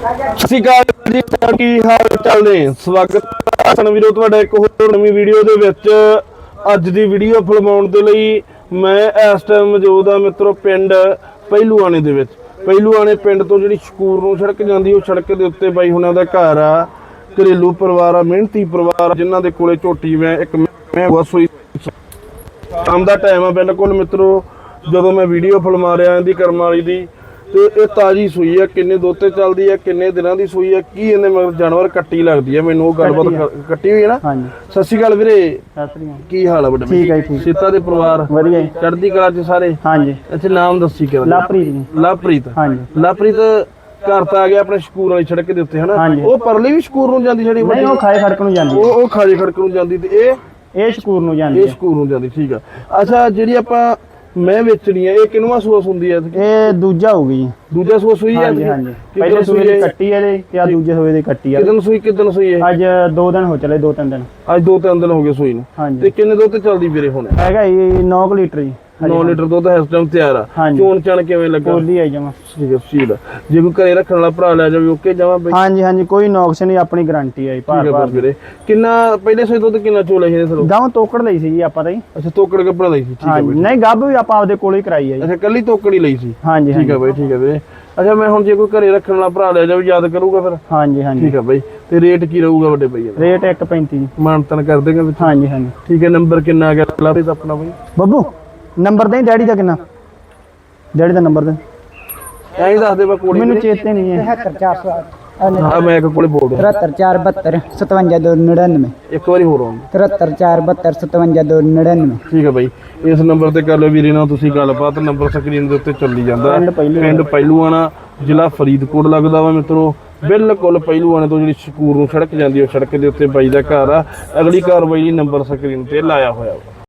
ਸਤਿ ਸ਼੍ਰੀ ਅਕਾਲ ਜੀ ਕੀ ਹਾਲ ਚਾਲ ਨੇ? ਸਵਾਗਤ ਹੈ ਸਨ ਵੀਰੋ ਤੁਹਾਡਾ ਇੱਕ ਹੋਰ ਨਵੀਂ ਵੀਡੀਓ ਦੇ ਵਿੱਚ। ਅੱਜ ਦੀ ਵੀਡੀਓ ਫਿਲਮਾਉਣ ਦੇ ਲਈ ਮੈਂ ਇਸ ਟਾਈਮ ਮੌਜੂਦ ਆ ਮਿੱਤਰੋ ਪਿੰਡ ਪਹਿਲੂਆਣੇ ਦੇ ਵਿੱਚ। ਪਹਿਲੂਆਣੇ ਪਿੰਡ ਤੋਂ ਜਿਹੜੀ ਸ਼ਕੂਰ ਨੂੰ ਸੜਕ ਜਾਂਦੀ ਉਹ ਸੜਕ ਦੇ ਉੱਤੇ ਬਾਈ ਹੁਣਾਂ ਦਾ ਘਰ ਆ। ਘਰੇਲੂ ਪਰਿਵਾਰ ਆ ਮਿਹਨਤੀ ਪਰਿਵਾਰ ਆ, ਜਿਨ੍ਹਾਂ ਦੇ ਕੋਲੇ ਝੋਟੀ ਮੈਂ ਇੱਕ ਮੈਂ ਵਸੋਈ ਸ਼ਾਮ ਦਾ ਟਾਈਮ ਆ। ਬਿਲਕੁਲ ਮਿੱਤਰੋ ਜਦੋਂ ਮੈਂ ਵੀਡੀਓ ਫਿਲਮਾ ਰਿਹਾ ਇਹਦੀ ਕਰਮ ਵਾਲੀ ਦੀ ਤੇ ਇਹ ਤਾਜੀ ਸੂਈ ਆ ਕਿੰਨੇ ਦੋਤੇ ਚੱਲਦੀ ਆ ਕਿੰਨੇ ਦਿਨਾਂ ਦੀ ਸੂਈ ਆ ਕੀ ਇਹਦੇ ਮਗਰ ਜਾਨਵਰ ਕੱਟੀ ਲੱਗਦੀ ਆ? ਮੈਨੂੰ ਉਹ ਗੱਲਬਾਤ ਕੱਟੀ ਹੋਈ ਹੈ ਨਾ? ਹਾਂਜੀ। ਸਤਿ ਸ਼੍ਰੀ ਅਕਾਲ ਵੀਰੇ। ਸਤਿ ਸ੍ਰੀ ਅਕਾਲ। ਕੀ ਹਾਲ ਠੀਕ ਹੈ ਜੀ, ਠੀਕ। ਸੀਤਾ ਦੇ ਪਰਿਵਾਰ। ਵਧੀਆ ਚੜ੍ਹਦੀ ਕਲਾ ਚ ਸਾਰੇ? ਹਾਂਜੀ। ਅੱਛਾ ਨਾਮ ਦੱਸੀ ਕਿਹਦਾ? ਲਾਪਰੀਤ ਜੀ। ਲਵਪ੍ਰੀਤ ਹਾਂਜੀ। ਲਵਪ੍ਰੀਤ ਘਰ ਤਾਂ ਆ ਗਿਆ ਆਪਣੇ ਸ਼ਕੂਰ ਵਾਲੀ ਸੜਕ ਦੇ ਉੱਤੇ ਹਨਾ। ਉਹ ਪਰਲੀ ਵੀ ਸ਼ਕੂਰ ਨੂੰ ਜਾਂਦੀ ਜਿਹੜੀ ਨਹੀਂ ਉਹ ਖਾਏ ਖੜਕ ਨੂੰ ਜਾਂਦੀ। ਉਹ ਉਹ ਖਾਲੀ ਖੜਕ ਨੂੰ ਜਾਂਦੀ ਤੇ ਇਹ? ਹੈ। ਇਹ ਸ਼ਕੂਰ ਨੂੰ ਜਾਂਦੀ ਇਹ ਹੈ। ਸਕੂਲ ਨੂੰ ਜਾਂਦੀ ਠੀਕ ਆ। ਅੱਛਾ ਜਿਹੜੀ ਆਪਾਂ ਮੈਂ ਵੇਚਣੀ ਆ ਇਹ ਕਿੰਨਵਾ ਸੂਆ ਹੁੰਦੀ ਆ ਇਹ ਦੂਜਾ ਹੋਊਗੀ ਜੀ ਦੂਜਾ ਸੂਆ ਸੂਈ ਆ ਹਾਂਜੀ ਹਾਂਜੀ। ਕਿੱਦਣ ਪਹਿਲੇ ਸੂਏ ਦੀ ਹੈ? ਕੱਟੀ ਹੈ ਇਹਦੇ ਤੇ ਆ ਦੂਜੇ ਸੂਏ ਦੀ ਕੱਟੀ ਆ। ਕਿਦਨ ਸੂਈ ਕਿਦਨ ਸੂਈ ਹੈ ਅੱਜ ਦੋ ਦਿਨ ਹੋ ਚਲੇ ਦੋ ਤਿੰਨ ਦਿਨ। ਅੱਜ ਦੋ ਤਿੰਨ ਦਿਨ ਹੋ ਗਏ ਸੂਈ ਨੂੰ। ਤੇ ਕਿੰਨੇ ਦੁੱਧ ਚੱਲਦੀ ਵੀਰੇ ਹੁਣ? ਹੈਗਾ ਇਹ 9 ਲੀਟਰ ਜੀ। 9 ਲੀਟਰ ਦੁੱਧ ਇਸ ਟਾਈਮ ਤਿਆਰ ਆ। ਚੋਣ ਚਣ ਕਿਵੇਂ ਲੱਗਾ? ਕੋਲੀ ਆਈ ਜਮਾ। ਠੀਕ ਹੈ ਸੀਲ ਜੇ ਕੋਈ ਘਰੇ ਰੱਖਣ ਵਾਲਾ ਭਰਾ ਲੈ ਜਾਵੇ ਓਕੇ ਜਾਵਾਂ ਬਈ। ਹਾਂਜੀ ਹਾਂਜੀ ਕੋਈ ਨੌਕਸ ਨਹੀਂ ਆਪਣੀ ਗਾਰੰਟੀ ਹੈ ਠੀਕ ਭਾਰ ਹੈ ਭਾਰ ਵੀਰੇ। ਕਿੰਨਾ ਪਹਿਲੇ ਸੂਈ ਦੁੱਧ ਕਿੰਨਾ ਚੋਲੇ ਇਹਦੇ ਥਲੋਂ? ਗਾਉਂ ਤੋਕੜ ਲਈ ਸੀ ਜੀ ਆਪਾਂ ਤਾਂ ਜੀ। ਅੱਛਾ ਤੋਕੜ ਕੱਪੜਾ ਲਈ ਸੀ ਠੀਕ ਹੈ ਬਈ। ਨਹੀਂ ਗੱਭ ਵੀ ਆਪਾਂ ਆਪਦੇ ਕੋਲ ਹੀ ਕਰਾਈ ਹੈ ਜੀ। ਅੱਛਾ ਕੱਲੀ ਤੋਕੜ ਹੀ ਲਈ ਸੀ? ਹਾਂਜੀ ਠੀਕ ਹੈ ਬਈ ਠੀਕ ਹੈ ਵੀਰੇ। ਅੱਛਾ ਮੈਂ ਹੁਣ ਜੇ ਕੋਈ ਘਰੇ ਰੱਖਣ ਵਾਲਾ ਭਰਾ ਲੈ ਜਾਵੇ ਯਾਦ ਕਰੂਗਾ ਫਿਰ? ਹਾਂਜੀ ਹਾਂਜੀ। ਠੀਕ ਹੈ ਬਈ। ਤੇ ਰੇਟ ਕੀ ਰਹੂਗਾ ਵੱਡੇ ਬਈ ਇਹਦਾ? ਰੇਟ 1.35 ਜੀ। ਮਾਨਤਨ ਕਰ ਦੇਗਾ ਵਿੱਚ? ਹਾਂਜੀ ਹਾਂਜੀ। ਠੀਕ ਹੈ ਨੰਬਰ ਕਿੰਨਾ ਆ ਗਿਆ? ਲਾਪੇ ਦਾ ਆਪਣਾ ਬਈ। ਬੱਬੂ ਨੰਬਰ ਦੇ ਡੈਡੀ ਦਾ ਕਿੰਨਾ? ਡੈਡੀ ਦਾ ਨੰਬਰ ਦੇ ਐਂ ਹੀ ਦੱਸ ਦੇ ਮੈਂ ਕੋੜੀ ਮੈਨੂੰ ਚੇਤੇ ਨਹੀਂ ਹੈ। 73400 ਹਾਂ ਮੈਂ ਇੱਕ ਕੋਲੇ ਬੋਲ ਰਿਹਾ। 73472 57299 ਇੱਕ ਵਾਰੀ ਹੋਰ ਆਉਂ 73472 57299 ਠੀਕ ਹੈ ਬਾਈ। ਇਸ ਨੰਬਰ ਤੇ ਕਰ ਲਿਓ ਵੀਰੇ ਨਾਲ ਤੁਸੀਂ ਗੱਲਬਾਤ। ਨੰਬਰ ਸਕਰੀਨ ਦੇ ਉੱਤੇ ਚੱਲੀ ਜਾਂਦਾ। ਪਿੰਡ ਪਹਿਲੂਆਣਾ। ਜ਼ਿਲ੍ਹਾ ਫਰੀਦਕੋਟ ਲੱਗਦਾ ਵਾ ਮਿੱਤਰੋ। ਬਿਲਕੁਲ ਪਹਿਲੂਆਣੇ ਤੋਂ ਜਿਹੜੀ ਸ਼ਕੂਰ ਨੂੰ ਸੜਕ ਜਾਂਦੀ ਉਹ ਸੜਕ ਦੇ ਉੱਤੇ ਬਾਈ ਦਾ ਘਰ ਆ। ਅਗਲੀ ਕਾਰਵਾਈ ਲਈ ਨੰਬਰ ਸਕਰੀਨ ਤੇ ਲਾਇਆ ਹੋਇਆ ਵਾ।